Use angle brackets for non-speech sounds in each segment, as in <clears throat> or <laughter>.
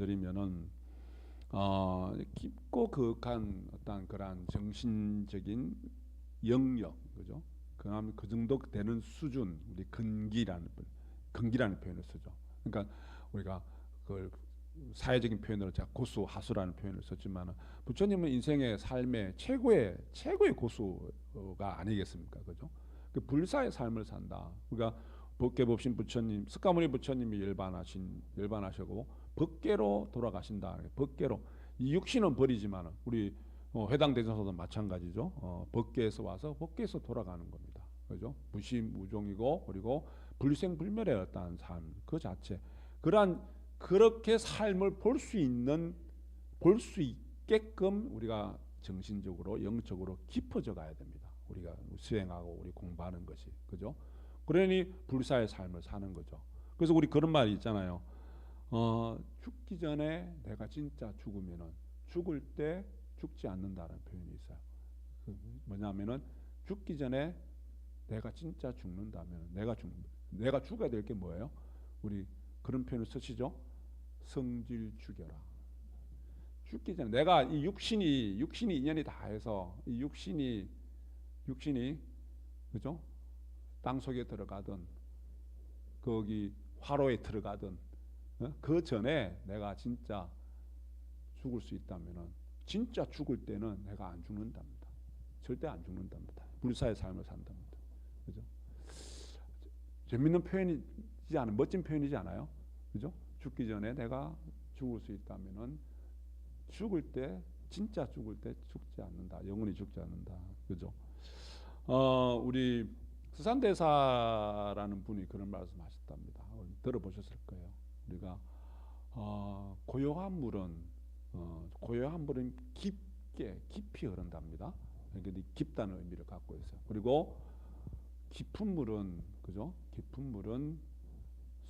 말씀드리면은 어, 깊고 그윽한 어떤 그러한 정신적인 영역 그죠? 그다음에 그 정도 되는 수준 우리 근기라는 표- 근기라는 표현을 쓰죠. 그러니까 우리가 그걸 사회적인 표현으로 제가 고수 하수라는 표현을 썼지만 부처님은 인생의 삶의 최고의 최고의 고수가 아니겠습니까, 그죠? 그 불사의 삶을 산다. 그러니까 법계 법신 부처님, 스카모니 부처님이 열반하신 열반하시고 법계로 돌아가신다. 법계로 이 육신은 버리지만 우리 어, 회당 대전서도 마찬가지죠. 어, 법계에서 와서 법계에서 돌아가는 겁니다. 그죠? 무심무종이고 그리고 불생불멸의 어떠한 삶그 자체 그러한 그렇게 삶을 볼 수 있는 볼 수 있게끔 우리가 정신적으로 영적으로 깊어져 가야 됩니다. 우리가 수행하고 우리 공부하는 것이 그죠? 그러니 불사의 삶을 사는 거죠. 그래서 우리 그런 말이 있잖아요. 어, 죽기 전에 내가 진짜 죽으면은 죽을 때 죽지 않는다는 표현이 있어요. 그 뭐냐면은 죽기 전에 내가 진짜 죽는다면 내가 죽 내가 죽어야 될 게 뭐예요? 우리 그런 표현을 쓰시죠. 성질 죽여라. 죽기 전에 내가 이 육신이 육신이 인연이 다 해서 이 육신이 육신이 그죠? 땅 속에 들어가든 거기 화로에 들어가든 어? 그 전에 내가 진짜 죽을 수 있다면은 진짜 죽을 때는 내가 안 죽는답니다. 절대 안 죽는답니다. 불사의 삶을 산답니다. 그죠? 재밌는 표현이지 않은 멋진 표현이지 않아요? 그죠? 죽기 전에 내가 죽을 수 있다면은 죽을 때 진짜 죽을 때 죽지 않는다. 영원히 죽지 않는다. 그죠? 어, 우리 수산대사라는 분이 그런 말씀 하셨답니다. 들어보셨을 거예요. 우리가 어, 고요한 물은 어, 고요한 물은 깊게 깊이 흐른답니다. 그러니까 깊다는 의미를 갖고 있어요. 그리고 깊은 물은 그죠? 깊은 물은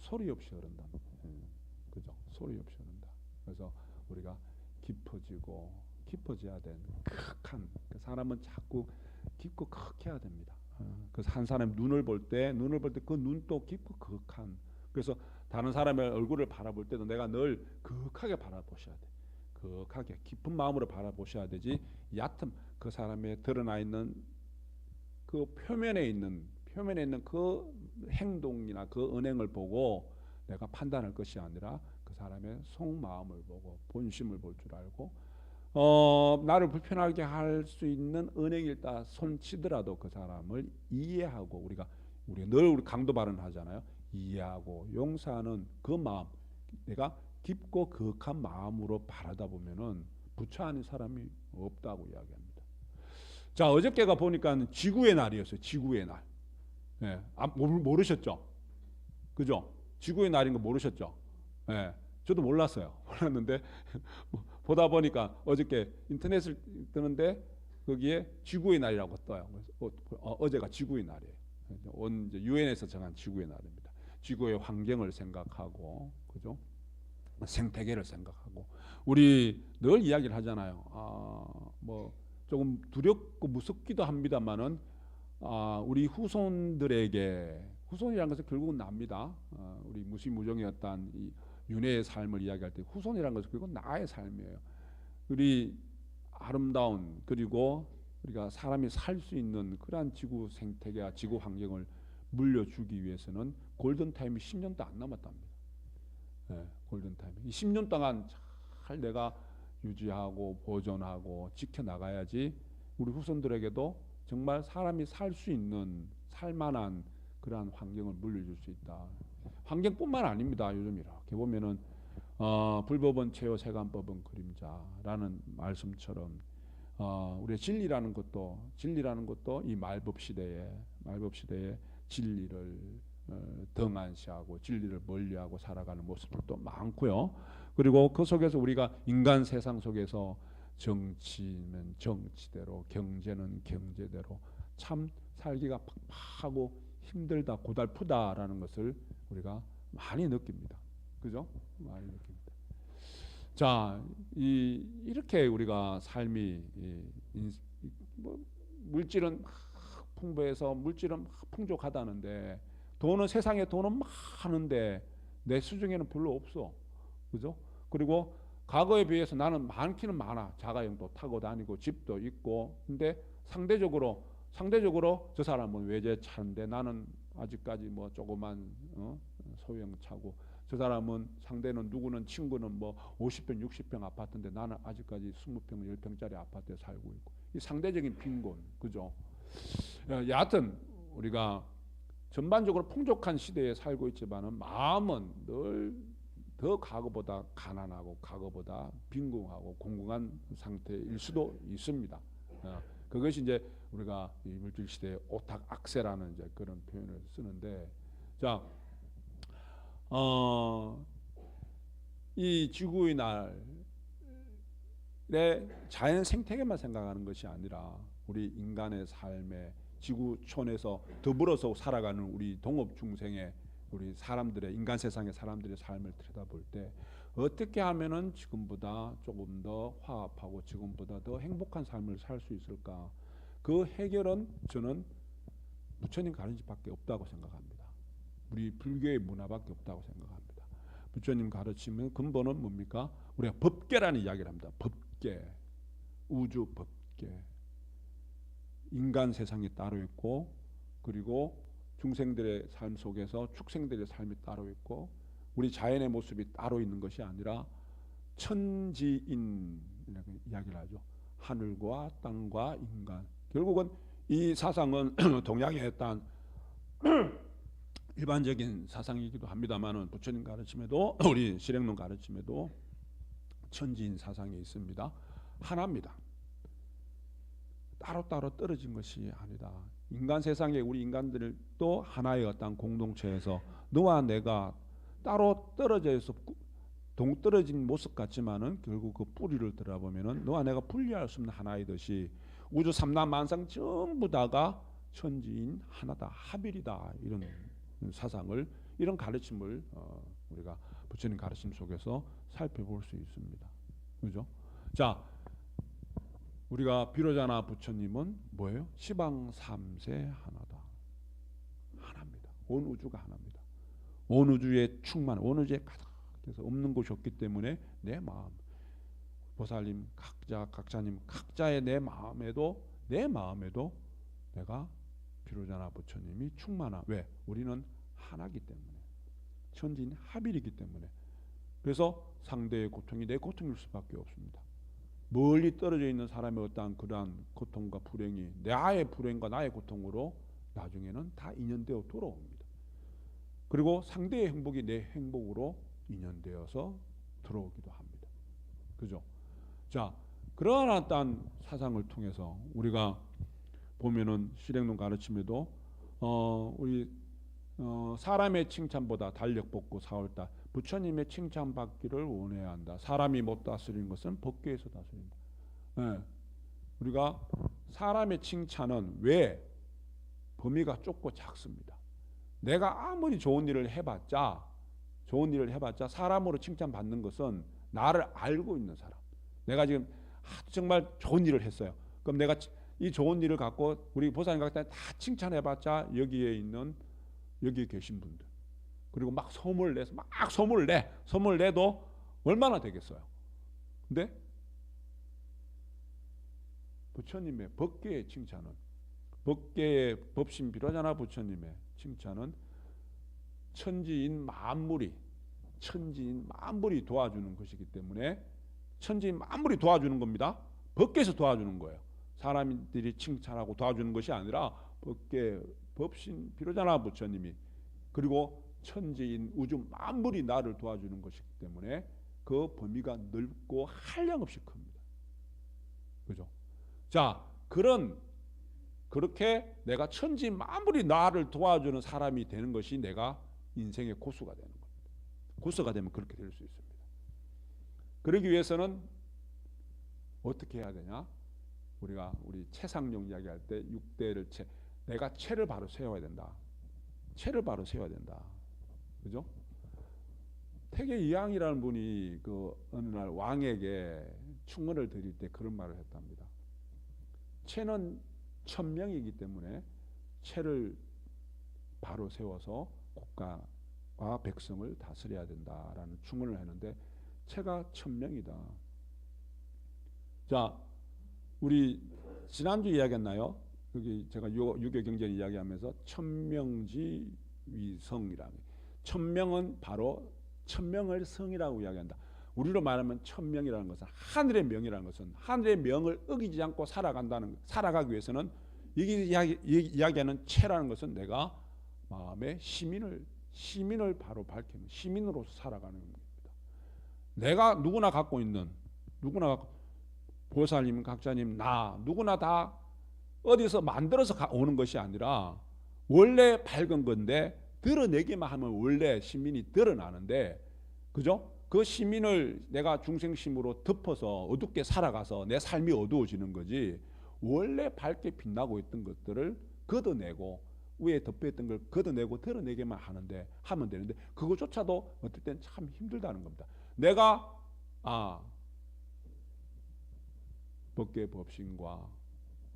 소리 없이 흐른다. 음, 그죠? 소리 없이 흐른다. 그래서 우리가 깊어지고 깊어져야 되는 극한 그 사람은 자꾸 깊고 극해야 됩니다. 어, 그래서 한 사람 눈을 볼 때 눈을 볼 때 그 눈도 깊고 극한. 그래서 다른 사람의 얼굴을 바라볼 때도 내가 늘 극하게 바라보셔야 돼. 극하게 깊은 마음으로 바라보셔야 되지 얕은 그 사람의 드러나 있는 그 표면에 있는 표면에 있는 그 행동이나 그 은행을 보고 내가 판단할 것이 아니라 그 사람의 속마음을 보고 본심을 볼 줄 알고 어 나를 불편하게 할 수 있는 은행일다 손치더라도 그 사람을 이해하고 우리가 우리 늘 우리 강도 발언하잖아요. 이해하고 용서하는 그 마음 내가 깊고 극한 마음으로 바라다 보면은 부처 아닌 사람이 없다고 이야기합니다. 자 어저께가 보니까 지구의 날이었어요. 지구의 날. 예, 아, 모르- 모르셨죠? 그죠? 지구의 날인 거 모르셨죠? 예, 저도 몰랐어요. <laughs> 몰랐는데 <laughs> 보다 보니까 어저께 인터넷을 뜨는데 거기에 지구의 날이라고 떠요. 그래서 어, 어, 제가 지구의 날이에요. 온 유엔에서 정한 지구의 날입니다. 지구의 환경을 생각하고 그죠? 생태계를 생각하고 우리 늘 이야기를 하잖아요. 아, 뭐 조금 두렵고 무섭기도 합니다만은 아, 우리 후손들에게 후손이라는 것은 결국은 납니다. 아, 우리 무시무종이었던 이 윤회의 삶을 이야기할 때 후손이라는 것은 결국 나의 삶이에요. 우리 아름다운 그리고 우리가 사람이 살 수 있는 그러한 지구 생태계와 지구 환경을 물려주기 위해서는 골든 타임이 10년도 안 남았답니다. 예, 골든 타임. 이 10년 동안 잘 내가 유지하고 보존하고 지켜 나가야지 우리 후손들에게도 정말 사람이 살 수 있는 살만한 그러한 환경을 물려줄 수 있다. 환경뿐만 아닙니다. 요즘 이렇게 보면은 어, 불법은 최후 세간법은 그림자라는 말씀처럼 어, 우리의 진리라는 것도 진리라는 것도 이 말법 시대에 말법 시대에 진리를 어, 등한시하고 진리를 멀리하고 살아가는 모습들도 많고요. 그리고 그 속에서 우리가 인간 세상 속에서 정치는 정치대로 경제는 경제대로 참 살기가 팍팍하고 힘들다 고달프다라는 것을 우리가 많이 느낍니다. 그죠? 많이 느낍니다. 자, 이 이렇게 우리가 삶이 이, 인, 뭐, 물질은 풍부해서 물질은 풍족하다는데 돈은 세상에 돈은 많은데 내 수중에는 별로 없어. 그죠? 그리고 과거에 비해서 나는 많기는 많아. 자가용도 타고 다니고 집도 있고. 근데 상대적으로 상대적으로 저 사람은 외제차인데 나는 아직까지 뭐 조그만 어? 소형 차고 저 사람은 상대는 누구는 친구는 뭐 50평 60평 아파트인데 나는 아직까지 20평 10평짜리 아파트에 살고 있고 이 상대적인 빈곤 그죠 야, 여하튼 우리가 전반적으로 풍족한 시대에 살고 있지만은 마음은 늘 더 과거보다 가난하고 과거보다 빈궁하고 공공한 상태일 수도 있습니다. 어, 그것이 이제 우리가 이 물질 시대의 오탁 악세라는 이제 그런 표현을 쓰는데 자, 어, 이 지구의 날의 자연 생태계만 생각하는 것이 아니라 우리 인간의 삶에 지구촌에서 더불어서 살아가는 우리 동업 중생의 우리 사람들의 인간 세상의 사람들의 삶을 들여다볼 때 어떻게 하면은 지금보다 조금 더 화합하고 지금보다 더 행복한 삶을 살 수 있을까? 그 해결은 저는 부처님 가르침밖에 없다고 생각합니다. 우리 불교의 문화밖에 없다고 생각합니다. 부처님 가르침의 근본은 뭡니까? 우리가 법계라는 이야기를 합니다. 법계, 우주 법계. 인간 세상이 따로 있고 그리고 중생들의 삶 속에서 축생들의 삶이 따로 있고 우리 자연의 모습이 따로 있는 것이 아니라 천지인 이야기를 하죠. 하늘과 땅과 인간. 결국은 이 사상은 <clears throat> 동양의 어떤 <clears throat> 일반적인 사상이기도 합니다만은 부처님 가르침에도 <clears throat> 우리 실행론 가르침에도 천지인 사상이 있습니다. 하나입니다. 따로따로 떨어진 것이 아니다. 인간 세상에 우리 인간들도 하나의 어떤 공동체에서 너와 내가 따로 떨어져 있어 동떨어진 모습 같지만은 결국 그 뿌리를 들어보면은 너와 내가 분리할 수 없는 하나이듯이 우주 삼남 만상 전부 다가 천지인 하나다 하빌이다 이런 사상을 이런 가르침을 어, 우리가 부처님 가르침 속에서 살펴볼 수 있습니다. 그죠? 자, 우리가 비로자나 부처님은 뭐예요? 시방 삼세 하나다. 하나입니다. 온 우주가 하나입니다. 온 우주의 충만, 온 우주에 가득해서 없는 곳이 없기 때문에 내 마음, 보살님 각자 각자님 각자의 내 마음에도 내 마음에도 내가 비로자나 부처님이 충만하. 왜? 우리는 하나기 때문에 천진 합일이기 때문에 그래서 상대의 고통이 내 고통일 수밖에 없습니다. 멀리 떨어져 있는 사람의 어떠한 그러한 고통과 불행이 나의 불행과 나의 고통으로 나중에는 다 인연되어 돌아옵니다. 그리고 상대의 행복이 내 행복으로 인연되어서 들어오기도 합니다. 그죠? 자, 그러한 어떤 사상을 통해서 우리가 보면은 실행론 가르침에도 어 우리 어 사람의 칭찬보다 달력 뽑고 사월달 부처님의 칭찬받기를 원해야 한다. 사람이 못 다스리는 것은 법계에서 다스린다. 네. 우리가 사람의 칭찬은 왜 범위가 좁고 작습니다. 내가 아무리 좋은 일을 해봤자 좋은 일을 해봤자 사람으로 칭찬받는 것은 나를 알고 있는 사람. 내가 지금 정말 좋은 일을 했어요. 그럼 내가 이 좋은 일을 갖고 우리 보살님 같은 다 칭찬해봤자 여기에 있는 여기 계신 분들 그리고 막 소문을 내서 막 소문을 내 소문을 내도 얼마나 되겠어요. 근데 부처님의 법계의 칭찬은 법계의 법신 비로자나 부처님의 칭찬은 천지인 만물이 천지인 만물이 도와주는 것이기 때문에 천지인 만물이 도와주는 겁니다. 법계에서 도와주는 거예요. 사람들이 칭찬하고 도와주는 것이 아니라 법계 법신 비로자나 부처님이 그리고 천지인 우주 만물이 나를 도와주는 것이기 때문에 그 범위가 넓고 한량없이 큽니다. 그죠? 자, 그런 그렇게 내가 천지 만물이 나를 도와주는 사람이 되는 것이 내가 인생의 고수가 되는 겁니다. 고수가 되면 그렇게 될 수 있습니다. 그러기 위해서는 어떻게 해야 되냐? 우리가 우리 채상용 이야기할 때 6대를 채 내가 채를 바로 세워야 된다. 채를 바로 세워야 된다. 그죠? 태계 이항이라는 분이 그 어느 날 왕에게 충언을 드릴 때 그런 말을 했답니다. 채는 천명이기 때문에 채를 바로 세워서 국가와 백성을 다스려야 된다라는 충언을 했는데 채가 천명이다. 자, 우리 지난주 이야기했나요? 여기 제가 유- 유교 경전 이야기하면서 천명지 위성이라고. 천명은 바로 천명을 성이라고 이야기한다. 우리로 말하면 천명이라는 것은 하늘의 명이라는 것은 하늘의 명을 어기지 않고 살아간다는 살아가기 위해서는 여기 이야기, 이- 이야기하는 채라는 것은 내가 마음의 시민을 시민을 바로 밝히는 시민으로서 살아가는 겁니다. 내가 누구나 갖고 있는 누구나 보살님, 각자님, 나 누구나 다 어디서 만들어서 가- 오는 것이 아니라 원래 밝은 건데 드러내기만 하면 원래 시민이 드러나는데 그죠? 그 시민을 내가 중생심으로 덮어서 어둡게 살아가서 내 삶이 어두워지는 거지 원래 밝게 빛나고 있던 것들을 걷어내고 위에 덮여있던 걸 걷어내고 드러내기만 하는데 하면 되는데 그것조차도 어떨 땐 참 힘들다는 겁니다. 내가 아 법계 법신과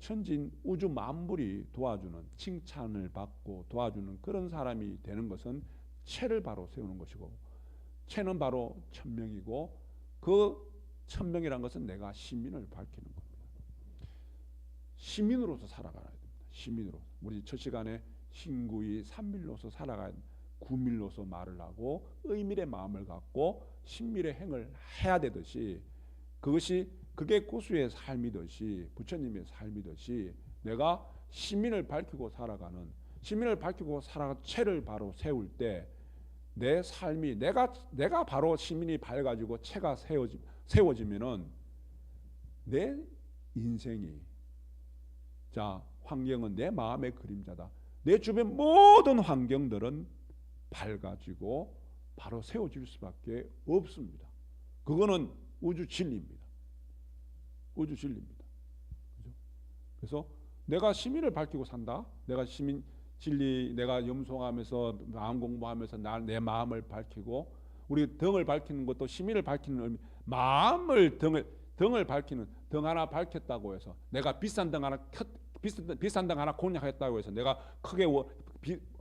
천진 우주 만물이 도와주는 칭찬을 받고 도와주는 그런 사람이 되는 것은 체를 바로 세우는 것이고 체는 바로 천명이고 그 천명이란 것은 내가 시민을 밝히는 겁니다. 시민으로서 살아가야 됩니다. 시민으로 우리 첫 시간에 신구이 삼밀로서 살아가야 구밀로서 말을 하고 의밀의 마음을 갖고 신밀의 행을 해야 되듯이 그것이 그게 고수의 삶이듯이 부처님의 삶이듯이 내가 시민을 밝히고 살아가는 시민을 밝히고 살아가 체를 바로 세울 때 내 삶이 내가 내가 바로 시민이 밝아지고 체가 세워지 세워지면은 내 인생이 자 환경은 내 마음의 그림자다. 내 주변 모든 환경들은 밝아지고 바로 세워질 수밖에 없습니다. 그거는 우주 진리입니다. 우주 진리입니다. 그죠? 그래서 내가 시민을 밝히고 산다. 내가 시민 진리 내가 염송하면서 마음 공부하면서 나, 내 마음을 밝히고 우리 등을 밝히는 것도 시민을 밝히는 의미 마음을 등을 등을 밝히는 등 하나 밝혔다고 해서 내가 비싼 등 하나 켰, 비싼, 비싼 등 하나 공략했다고 해서 내가 크게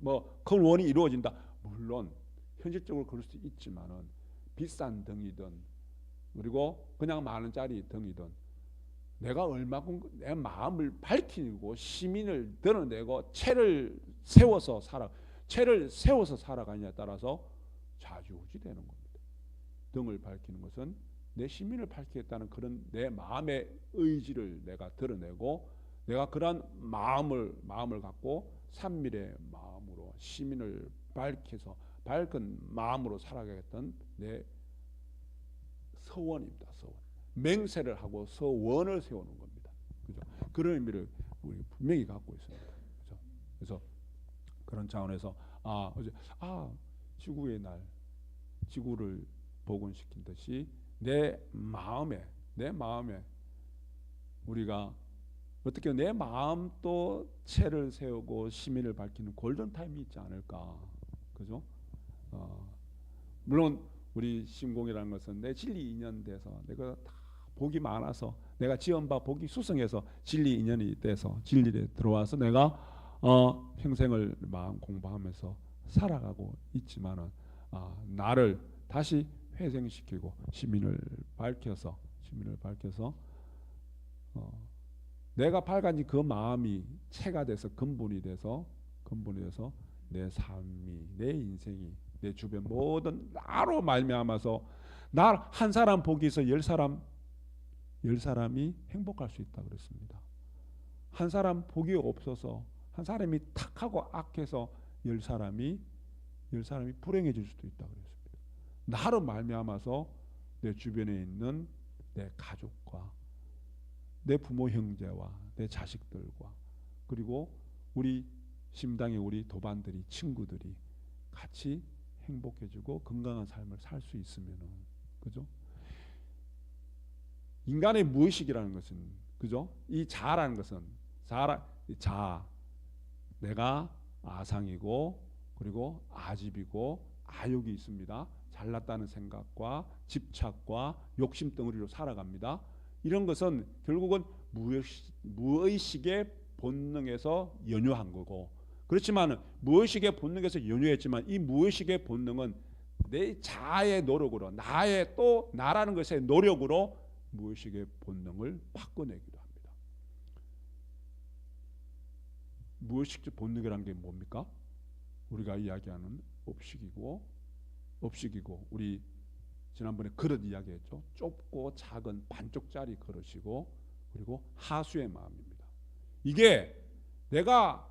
뭐큰 원이 이루어진다. 물론 현실적으로 그럴 수 있지만은 비싼 등이든 그리고 그냥 만 원짜리 등이든 내가 얼마큼 내 마음을 밝히고 시민을 드러내고 체를 세워서 살아 체를 세워서 살아가냐에 따라서 좌지우지 되는 겁니다. 등을 밝히는 것은 내 시민을 밝히겠다는 그런 내 마음의 의지를 내가 드러내고 내가 그러한 마음을 마음을 갖고 산밀의 마음으로 시민을 밝혀서 밝은 마음으로 살아가겠던 내 서원입니다. 서원. 맹세를 하고 서원을 세우는 겁니다. 그죠? 그런 의미를 우리 분명히 갖고 있습니다. 그죠? 그래서 그런 차원에서 아 어제 아 지구의 날 지구를 복원시킨 듯이 내 마음에 내 마음에 우리가 어떻게 내 마음 또 체를 세우고 시민을 밝히는 골든 타임이 있지 않을까 그죠? 어, 물론 우리 신공이라는 것은 내 진리 인연 돼서 내가 다 복이 많아서 내가 지은 바 복이 수성해서 진리 인연이 돼서 진리에 들어와서 내가 어, 평생을 마음 공부하면서 살아가고 있지만은 아, 나를 다시 회생시키고 시민을 밝혀서 시민을 밝혀서 어, 내가 밝아진 그 마음이 체가 돼서 근본이 돼서 근본이 돼서 내 삶이 내 인생이 내 주변 모든 나로 말미암아서 나 한 사람 복이 있어 열 사람 열 사람이 행복할 수 있다 그랬습니다. 한 사람 복이 없어서 한 사람이 탁하고 악해서 열 사람이 열 사람이 불행해질 수도 있다 그랬습니다. 나로 말미암아서 내 주변에 있는 내 가족과 내 부모 형제와 내 자식들과 그리고 우리 심당의 우리 도반들이 친구들이 같이 행복해지고 건강한 삶을 살 수 있으면은 그죠? 인간의 무의식이라는 것은 그죠? 이 자라는 것은 자라 자 내가 아상이고 그리고 아집이고 아욕이 있습니다. 잘났다는 생각과 집착과 욕심 덩어리로 살아갑니다. 이런 것은 결국은 무의식, 무의식의 본능에서 연유한 거고 그렇지만 무의식의 본능에서 연유했지만 이 무의식의 본능은 내 자아의 노력으로 나의 또 나라는 것의 노력으로 무의식의 본능을 바꿔내기도 합니다. 무의식적 본능이란 게 뭡니까? 우리가 이야기하는 업식이고 업식이고 우리 지난번에 그릇 이야기했죠. 좁고 작은 반쪽짜리 그릇이고 그리고 하수의 마음입니다. 이게 내가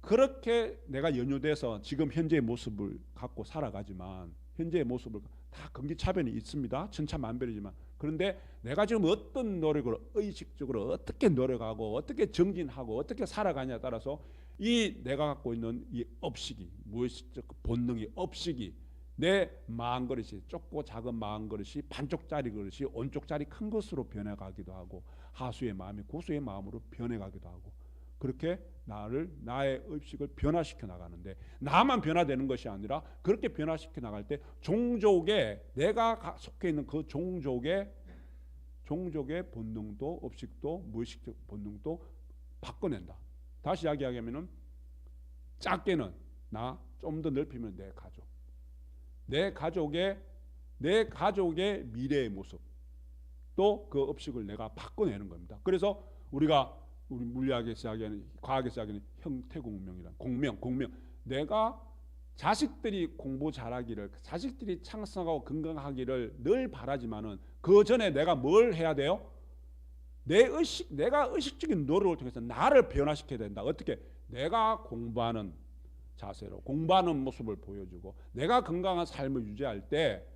그렇게 내가 연유돼서 지금 현재의 모습을 갖고 살아가지만 현재의 모습을 다 금기차변이 있습니다. 천차만별이지만 그런데 내가 지금 어떤 노력을 의식적으로 어떻게 노력하고 어떻게 정진하고 어떻게 살아가냐에 따라서 이 내가 갖고 있는 이 업식이 무의식적 본능이 업식이 내 마음 그릇이 좁고 작은 마음 그릇이 반쪽짜리 그릇이 온쪽짜리 큰 것으로 변해가기도 하고 하수의 마음이 고수의 마음으로 변해가기도 하고 그렇게 나를 나의 의식을 변화시켜 나가는데 나만 변화되는 것이 아니라 그렇게 변화시켜 나갈 때 종족의 내가 가- 속해 있는 그 종족의 종족의 본능도 의식도 무의식적 본능도 바꿔낸다. 다시 이야기하면은 작게는 나 좀 더 넓히면 내 가족, 내 가족의 내 가족의 미래의 모습 또 그 업식을 내가 바꿔내는 겁니다. 그래서 우리가 우리 물리학에서 이야기하는 과학에서 이야기하는 형태 공명이란 공명 공명 내가 자식들이 공부 잘하기를 자식들이 창성하고 건강하기를 늘 바라지만은 그 전에 내가 뭘 해야 돼요? 내 의식 내가 의식적인 노력을 통해서 나를 변화시켜야 된다. 어떻게? 내가 공부하는 자세로 공부하는 모습을 보여주고 내가 건강한 삶을 유지할 때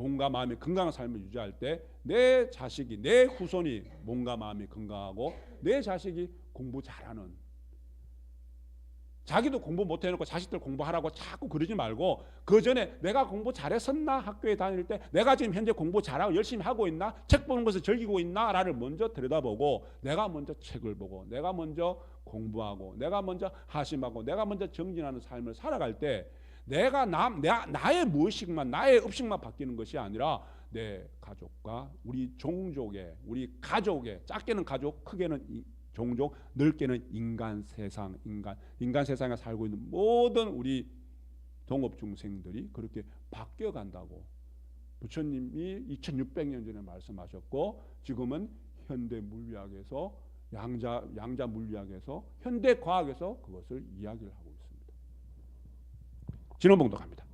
몸과 마음이 건강한 삶을 유지할 때 내 자식이 내 후손이 몸과 마음이 건강하고 내 자식이 공부 잘하는 자기도 공부 못 해놓고 자식들 공부하라고 자꾸 그러지 말고 그 전에 내가 공부 잘했었나? 학교에 다닐 때 내가 지금 현재 공부 잘하고 열심히 하고 있나? 책 보는 것을 즐기고 있나라를 먼저 들여다보고 내가 먼저 책을 보고 내가 먼저 공부하고 내가 먼저 하심하고 내가 먼저 정진하는 삶을 살아갈 때 내가 나, 나 나의 무의식만 나의 업식만 바뀌는 것이 아니라 내 가족과 우리 종족의 우리 가족의 작게는 가족 크게는 이 종족 넓게는 인간 세상 인간 인간 세상에 살고 있는 모든 우리 동업 중생들이 그렇게 바뀌어 간다고 부처님이 2600년 전에 말씀하셨고 지금은 현대 물리학에서 양자 양자 물리학에서 현대 과학에서 그것을 이야기를 하고. 진원봉도 갑니다.